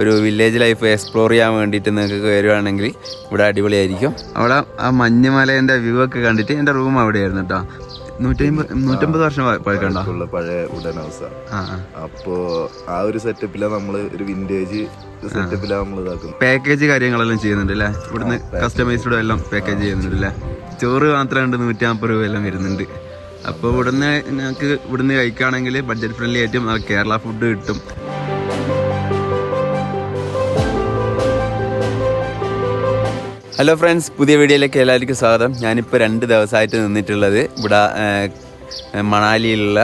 ഒരു village life explore ചെയ്യാൻ വേണ്ടിയിട്ട് നിങ്ങൾക്ക് വരുവാണെങ്കിൽ ഇവിടെ അടിപൊളിയായിരിക്കും. അവിടെ ആ മഞ്ഞുമലേന്റെ വ്യൂ ഒക്കെ കണ്ടിട്ട് എന്റെ റൂം അവിടെയായിരുന്നു കേട്ടോ നൂറ്റമ്പത് വർഷം പഴക്കണ്ടോ പഴയ ഉടൻ ഹൗസ് അപ്പോ ആ ഒരു സെറ്റപ്പിലാണ് നമ്മൾ ഒരു വിന്റേജ് സെറ്റപ്പിലാണ് നമ്മൾ ഇതാക്കുന്നത്. പാക്കേജ് കാര്യങ്ങളെല്ലാം ചെയ്യുന്നുണ്ട് അല്ലേ ഇവിടുന്ന് കസ്റ്റമൈസ്ഡ് എല്ലാം പാക്കേജ് ചെയ്യുന്നുണ്ട് അല്ലേ ചോറ് മാത്രം ഉണ്ട് നൂറ്റമ്പത് രൂപ എല്ലാം വരുന്നുണ്ട്. അപ്പോൾ ഇവിടുന്ന് ഞങ്ങൾക്ക് ഇവിടുന്ന് കഴിക്കുകയാണെങ്കിൽ ബഡ്ജറ്റ് ഫ്രണ്ട്ലി ആയിട്ടും കേരള ഫുഡ് കിട്ടും. ഹലോ ഫ്രണ്ട്സ് പുതിയ വീഡിയോയിലേക്ക് എല്ലാവർക്കും സ്വാഗതം. ഞാനിപ്പോൾ രണ്ട് ദിവസമായിട്ട് നിന്നിട്ടുള്ളത് ഇവിടെ മണാലിയിലുള്ള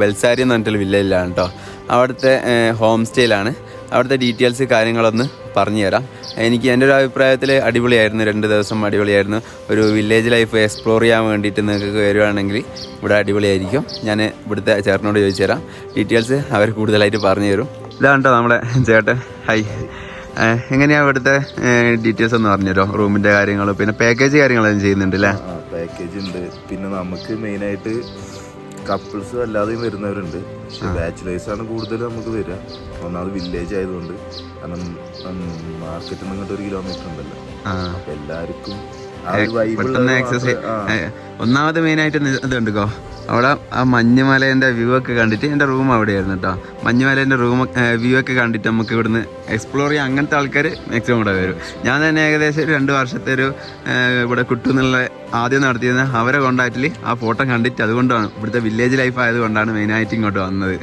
ബെൽസാരി എന്ന് പറഞ്ഞിട്ടുള്ള വില്ലേജിലാണ് കേട്ടോ അവിടുത്തെ ഹോം സ്റ്റേയിലാണ് അവിടുത്തെ ഡീറ്റെയിൽസ് കാര്യങ്ങളൊന്ന് പറഞ്ഞു തരാം എനിക്ക് എന്റെ ഒരു അഭിപ്രായത്തിൽ അടിപൊളിയായിരുന്നു. രണ്ട് ദിവസം അടിപൊളിയായിരുന്നു. ഒരു വില്ലേജ് ലൈഫ് എക്സ്പ്ലോർ ചെയ്യാൻ വേണ്ടിയിട്ട് നിങ്ങൾക്ക് വരുവാണെങ്കിൽ ഇവിടെ അടിപൊളിയായിരിക്കും. ഞാൻ ഇവിടുത്തെ ചേട്ടനോട് ചോദിച്ചു തരാം ഡീറ്റെയിൽസ് അവർ കൂടുതലായിട്ട് പറഞ്ഞു തരും ഇതാണ് കേട്ടോ നമ്മുടെ ചേട്ടൻ. ഹൈ ഏഹ് എങ്ങനെയാ ഇവിടുത്തെ ഡീറ്റെയിൽസ് ഒന്ന് പറഞ്ഞുതരോ? റൂമിന്റെ കാര്യങ്ങൾ പിന്നെ പാക്കേജ് കാര്യങ്ങളൊന്നും ചെയ്യുന്നുണ്ട് അല്ലേ പാക്കേജ് ഉണ്ട്. പിന്നെ നമുക്ക് മെയിൻ ആയിട്ട് കപ്പിൾസ് അല്ലാതെയും വരുന്നവരുണ്ട്. പക്ഷെ ബാച്ചിലേഴ്സ് ആണ് കൂടുതലും നമുക്ക് വരിക. ഒന്നാമത് വില്ലേജ് ആയതുകൊണ്ട്. കാരണം മാർക്കറ്റിൽ നിന്ന് ഇങ്ങോട്ട് ഒരു കിലോമീറ്റർ ഉണ്ടല്ലോ. ആ. എല്ലാവർക്കും പെട്ടെന്ന് ഉള്ളത് എക്സസൈസ് മാത്രമേ- ആ. ഒന്നാമത് മെയിൻ ആയിട്ട് ഇതുണ്ടോ അവിടെ ആ മഞ്ഞുമലേന്റെ വ്യൂ ഒക്കെ കണ്ടിട്ട് എന്റെ റൂം അവിടെയായിരുന്നു കേട്ടോ മഞ്ഞുമലേന്റെ റൂം വ്യൂ ഒക്കെ കണ്ടിട്ട് നമുക്ക് ഇവിടുന്ന് എക്സ്പ്ലോർ ചെയ്യാൻ അങ്ങനത്തെ ആൾക്കാർ മാക്സിമം ഇവിടെ വരും. ഞാൻ തന്നെ ഏകദേശം ഒരു രണ്ട് വർഷത്തെ ഒരു ഇവിടെ കുട്ടുന്നുള്ള ആദ്യം നടത്തിയിരുന്ന അവരെ കോണ്ടാക്റ്റിൽ ആ ഫോട്ടോ കണ്ടിട്ട് അതുകൊണ്ടാണ് ഇവിടുത്തെ വില്ലേജ് ലൈഫ് ആയതുകൊണ്ടാണ് മെയിനായിട്ട് ഇങ്ങോട്ട് വന്നത്.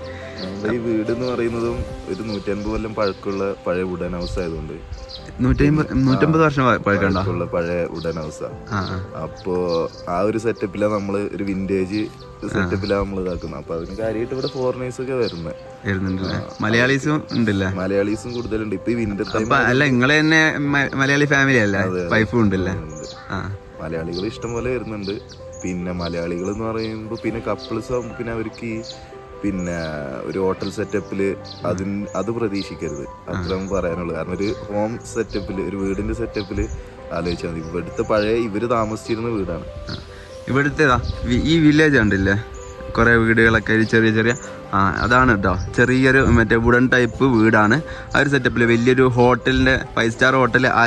നമ്മുടെ ഈ വീട് എന്ന് പറയുന്നതും ഒരു നൂറ്റൻപത് കൊല്ലം പഴക്കമുള്ള പഴയ വുഡൻ ഹൗസ് ആയതുകൊണ്ട്. നൂറ്റമ്പത് നൂറ്റമ്പത് വർഷം പഴക്കമുള്ള പഴയ വുഡൻ ഹൗസാ അപ്പോ ആ ഒരു സെറ്റപ്പിലാണ് നമ്മൾ ഒരു വിന്റേജ് സെറ്റപ്പിലാണ് നമ്മൾ ഇതാക്കുന്നത് അപ്പൊ അതിന് കാര്യമായിട്ട് ഇവിടെ ഫോറിനേഴ്സ് ഒക്കെ വരുന്നത് മലയാളീസും ഉണ്ടല്ലേ? മലയാളീസും കൂടുതലുണ്ട്. ഇപ്പൊ ഈ വിന്റർ ടൈം അല്ല നിങ്ങളെ തന്നെ മലയാളി ഫാമിലി അല്ലേ? വൈഫും ഉണ്ടല്ലേ? മലയാളികൾ ഇഷ്ടംപോലെ വരുന്നുണ്ട്. പിന്നെ മലയാളികൾ എന്ന് പറയുമ്പോൾ പിന്നെ കപ്പിൾസ് ആകുമ്പോൾ പിന്നെ അവർക്ക് ഈ പിന്നെ ഒരു ഹോട്ടൽ സെറ്റപ്പിൽ അതിന് അത് പ്രതീക്ഷിക്കരുത്. അത്രയും പറയാനുള്ളൂ. കാരണം ഒരു ഹോം സെറ്റപ്പിൽ ഒരു വീടിന്റെ സെറ്റപ്പിൽ ആലോചിച്ചാൽ മതി. ഇവിടുത്തെ പഴയ ഇവർ താമസിച്ചിരുന്ന വീടാണ്. ഇവിടുത്തെ ഈ വില്ലേജ് ഉണ്ടല്ലേ കുറേ വീടുകളൊക്കെ ചെറിയ ചെറിയ ആ അതാണ് കേട്ടോ ചെറിയൊരു മറ്റേ വുഡൻ ടൈപ്പ് വീടാണ്. ആ ഒരു സെറ്റപ്പിൽ വലിയൊരു ഹോട്ടലിന്റെ ഫൈവ് സ്റ്റാർ ഹോട്ടൽ ആ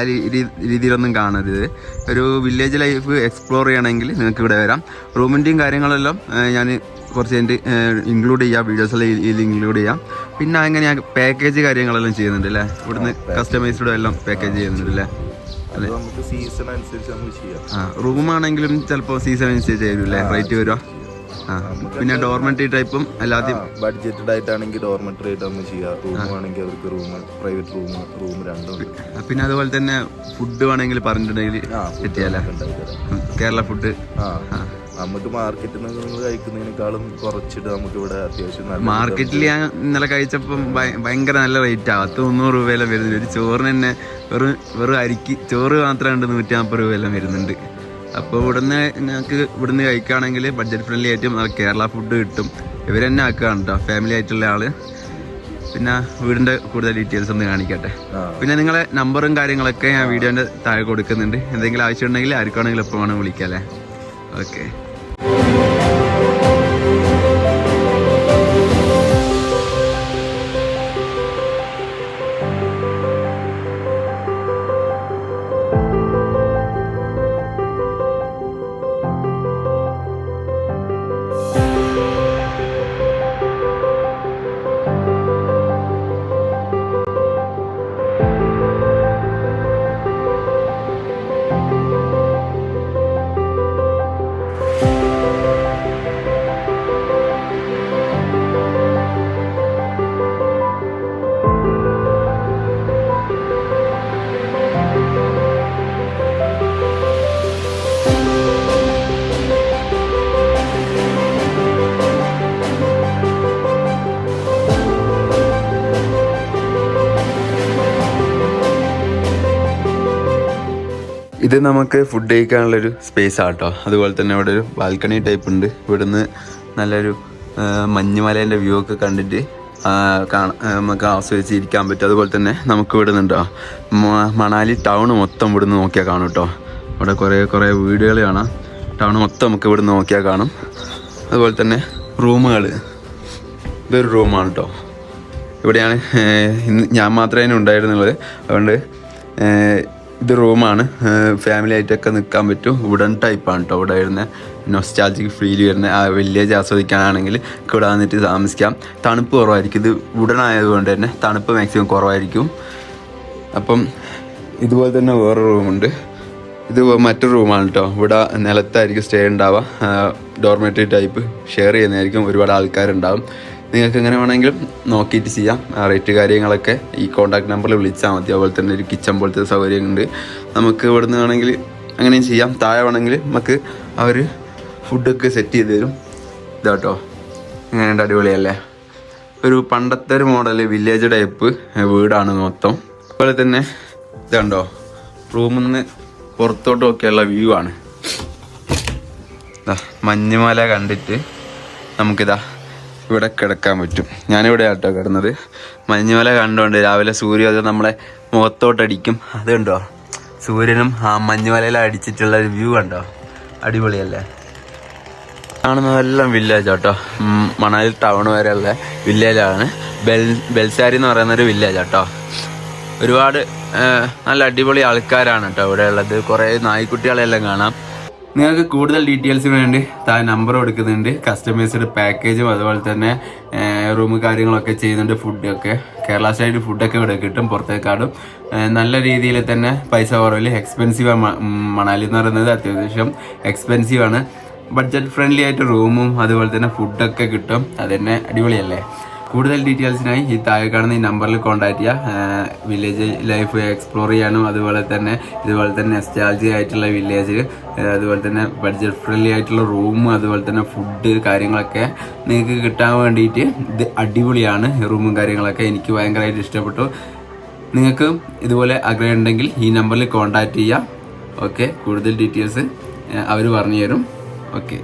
രീതിയിലൊന്നും കാണരുത്. ഒരു വില്ലേജ് ലൈഫ് എക്സ്പ്ലോർ ചെയ്യണമെങ്കിൽ നിങ്ങൾക്ക് ഇവിടെ വരാം. റൂമിന്റെയും കാര്യങ്ങളെല്ലാം ഞാൻ കുറച്ച് എന്റെ ഇൻക്ലൂഡ് ചെയ്യാം വീഡിയോസെല്ലാം ഇതിൽ ഇൻക്ലൂഡ് ചെയ്യാം. പിന്നെ അങ്ങനെ പാക്കേജ് കാര്യങ്ങളെല്ലാം ചെയ്യുന്നുണ്ട് അല്ലേ ഇവിടുന്ന് കസ്റ്റമൈസ്ഡ് എല്ലാം പാക്കേജ് ചെയ്യുന്നുണ്ട് അല്ലേ അതെ നമുക്ക് സീസൺ അനുസരിച്ച് നമുക്ക് ചെയ്യാം. ആ റൂമാണെങ്കിലും ചിലപ്പോൾ സീസൺ അനുസരിച്ച് ചെയ്യും അല്ലേ റേറ്റ് വരുമോ ആ പിന്നെ ഡോർമെറ്ററി ടൈപ്പും എല്ലാത്തിനും ബഡ്ജറ്റഡ് ആയിട്ടാണെങ്കിൽ ഡോർമെറ്ററി ആയിട്ട് നമുക്ക് ചെയ്യാം. റൂം ആണെങ്കിൽ അവർക്ക് റൂം പ്രൈവറ്റ് റൂം റൂം രണ്ടും പിന്നെ അതുപോലെ തന്നെ ഫുഡ് വേണമെങ്കിൽ പറഞ്ഞിട്ടുണ്ടെങ്കിൽ കേരള ഫുഡ് ആ. നമുക്ക് മാർക്കറ്റിൽ നിന്ന് നിങ്ങൾ കഴിക്കുന്നതിനേക്കാളും കുറച്ചിട്ട് നമുക്ക് ഇവിടെ അത്യാവശ്യം മാർക്കറ്റിൽ ഞാൻ ഇന്നലെ കഴിച്ചപ്പം ഭയങ്കര നല്ല റേറ്റ് ആ. പത്ത് മുന്നൂറ് രൂപയെല്ലാം വരുന്നുണ്ട്. ഒരു ചോറിന് തന്നെ വെറും വെറും അരിക്ക് ചോറ് മാത്രം ഉണ്ട് നൂറ്റി നാൽപ്പത് രൂപയെല്ലാം വരുന്നുണ്ട്. അപ്പോൾ ഇവിടുന്ന് ഞങ്ങൾക്ക് ഇവിടുന്ന് കഴിക്കുകയാണെങ്കിൽ ബഡ്ജറ്റ് ഫ്രണ്ട്ലി ആയിട്ടും കേരള ഫുഡ് കിട്ടും. ഇവർ തന്നെ ആക്കുകയാണ് കേട്ടോ ഫാമിലി ആയിട്ടുള്ള ആൾ. പിന്നെ വീടിന്റെ കൂടുതൽ ഡീറ്റെയിൽസ് ഒന്ന് കാണിക്കട്ടെ. പിന്നെ നിങ്ങളെ നമ്പറും കാര്യങ്ങളൊക്കെ ഞാൻ വീഡിയോന്റെ താഴെ കൊടുക്കുന്നുണ്ട്. എന്തെങ്കിലും ആവശ്യമുണ്ടെങ്കിൽ ആർക്കാണെങ്കിലും എപ്പോൾ വേണം വിളിക്കാം അല്ലേ ഓക്കെ ഇത് നമുക്ക് ഫുഡ് കഴിക്കാനുള്ളൊരു സ്പേസ് ആട്ടോ അതുപോലെ തന്നെ ഇവിടെ ഒരു ബാൽക്കണി ടൈപ്പ് ഉണ്ട്. ഇവിടുന്ന് നല്ലൊരു മഞ്ഞുമലേന്റെ വ്യൂ ഒക്കെ കണ്ടിട്ട് കാണാൻ നമുക്ക് ആസ്വദിച്ച് ഇരിക്കാൻ പറ്റും. അതുപോലെ തന്നെ നമുക്ക് ഇവിടെ നിന്നുണ്ടോ മണാലി ടൗൺ മൊത്തം ഇവിടുന്ന് നോക്കിയാൽ കാണും കേട്ടോ അവിടെ കുറേ കുറേ വീടുകൾ കാണാം. ടൗൺ മൊത്തം നമുക്ക് ഇവിടുന്ന് നോക്കിയാൽ കാണും. അതുപോലെ തന്നെ റൂമുകൾ ഇതൊരു റൂമാണ് കേട്ടോ ഇവിടെയാണ് ഇന്ന് ഞാൻ മാത്രമേ ഉണ്ടായിരുന്നുള്ളത് അതുകൊണ്ട് ഇത് റൂമാണ്. ഫാമിലി ആയിട്ടൊക്കെ നിൽക്കാൻ പറ്റും. വുഡൻ ടൈപ്പാണ് കേട്ടോ ഇവിടെ വരുന്ന നൊസ്റ്റാൾജിക് ഫീൽ വരുന്ന ആ വില്ലേജ് ആസ്വദിക്കാനാണെങ്കിൽ ഇവിടെ വന്നിട്ട് താമസിക്കാം. തണുപ്പ് കുറവായിരിക്കും. ഇത് വുഡൻ ആയതുകൊണ്ട് തന്നെ തണുപ്പ് മാക്സിമം കുറവായിരിക്കും. അപ്പം ഇതുപോലെ തന്നെ വേറെ റൂമുണ്ട് ഇത് മറ്റൊരു റൂമാണ് കേട്ടോ ഇവിടെ നിലത്തായിരിക്കും സ്റ്റേ ഉണ്ടാവുക. ഡോർമെറ്ററി ടൈപ്പ് ഷെയർ ചെയ്യുന്നതായിരിക്കും. ഒരുപാട് ആൾക്കാരുണ്ടാവും. നിങ്ങൾക്ക് എങ്ങനെ വേണമെങ്കിലും നോക്കിയിട്ട് ചെയ്യാം. റേറ്റ് കാര്യങ്ങളൊക്കെ ഈ കോൺടാക്ട് നമ്പറിൽ വിളിച്ചാൽ മതി. അതുപോലെ തന്നെ ഒരു കിച്ചൺ പോലത്തെ സൗകര്യമുണ്ട് നമുക്ക് ഇവിടെ നിന്ന് വേണമെങ്കിൽ അങ്ങനെയും ചെയ്യാം. താഴെ വേണമെങ്കിൽ നമുക്ക് അവർ ഫുഡൊക്കെ സെറ്റ് ചെയ്ത് തരും. ഇതാട്ടോ എങ്ങനെയുണ്ട് അടിപൊളിയല്ലേ? ഒരു പണ്ടത്തെ ഒരു മോഡൽ വില്ലേജ് ടൈപ്പ് വീടാണ് മൊത്തം. അതുപോലെ തന്നെ ഇതുണ്ടോ റൂമിൽ നിന്ന് പുറത്തോട്ട് നോക്കിയുള്ള വ്യൂ ആണ്. മഞ്ഞുമല കണ്ടിട്ട് നമുക്കിതാ ഇവിടെ കിടക്കാൻ പറ്റും. ഞാനിവിടെ ആട്ടോ കിടന്നത്. മഞ്ഞുമല കണ്ടുകൊണ്ട് രാവിലെ സൂര്യോദയം നമ്മളെ മുഖത്തോട്ടടിക്കും. അത് കണ്ടോ? സൂര്യനും ആ മഞ്ഞുമലയിൽ അടിച്ചിട്ടുള്ള ഒരു വ്യൂ കണ്ടോ? അടിപൊളിയല്ലേ? കാണുന്നതെല്ലാം വില്ലേജ് കേട്ടോ മണാലി ടൗൺ വരെയുള്ള വില്ലേജാണ് ബെൽ ബെൽസാരി എന്ന് പറയുന്നൊരു വില്ലേജ് കേട്ടോ ഒരുപാട് നല്ല അടിപൊളി ആൾക്കാരാണ് കേട്ടോ ഇവിടെ ഉള്ളത് കുറേ നായ്ക്കുട്ടികളെല്ലാം കാണാം. നിങ്ങൾക്ക് കൂടുതൽ ഡീറ്റെയിൽസിന് വേണ്ടി താൻ നമ്പർ കൊടുക്കുന്നുണ്ട്. കസ്റ്റമൈസ്ഡ് പാക്കേജും അതുപോലെ തന്നെ റൂം കാര്യങ്ങളൊക്കെ ചെയ്യുന്നുണ്ട് ഫുഡൊക്കെ കേരള സ്റ്റൈൽ ഫുഡൊക്കെ ഇവിടെ കിട്ടും പുറത്തേക്കാടും. നല്ല രീതിയിൽ തന്നെ പൈസ കുറവിൽ എക്സ്പെൻസീവ് മണാലി എന്ന് പറയുന്നത് അത്യാവശ്യം എക്സ്പെൻസീവ് ആണ്. ബഡ്ജറ്റ് ഫ്രണ്ട്ലി ആയിട്ട് റൂമും അതുപോലെ തന്നെ ഫുഡൊക്കെ കിട്ടും. അത് തന്നെ അടിപൊളിയല്ലേ? കൂടുതൽ ഡീറ്റെയിൽസിനായി ഈ താഴെ കാണുന്ന ഈ നമ്പറിൽ കോൺടാക്ട് ചെയ്യുക വില്ലേജ് ലൈഫ് എക്സ്പ്ലോർ ചെയ്യാനും അതുപോലെ തന്നെ ഇതുപോലെ തന്നെ നെസ്റ്റാൾജി ആയിട്ടുള്ള വില്ലേജ് അതുപോലെ തന്നെ ബഡ്ജറ്റ് ഫ്രണ്ട്ലി ആയിട്ടുള്ള റൂം അതുപോലെ തന്നെ ഫുഡ് കാര്യങ്ങളൊക്കെ നിങ്ങൾക്ക് കിട്ടാൻ വേണ്ടിയിട്ട് ഇത് അടിപൊളിയാണ്. റൂമും കാര്യങ്ങളൊക്കെ എനിക്ക് ഭയങ്കരമായിട്ട് ഇഷ്ടപ്പെട്ടു. നിങ്ങൾക്ക് ഇതുപോലെ ആഗ്രഹം ഉണ്ടെങ്കിൽ ഈ നമ്പറിൽ കോൺടാക്ട് ചെയ്യാം. ഓക്കെ കൂടുതൽ ഡീറ്റെയിൽസ് അവർ പറഞ്ഞു തരും ഓക്കെ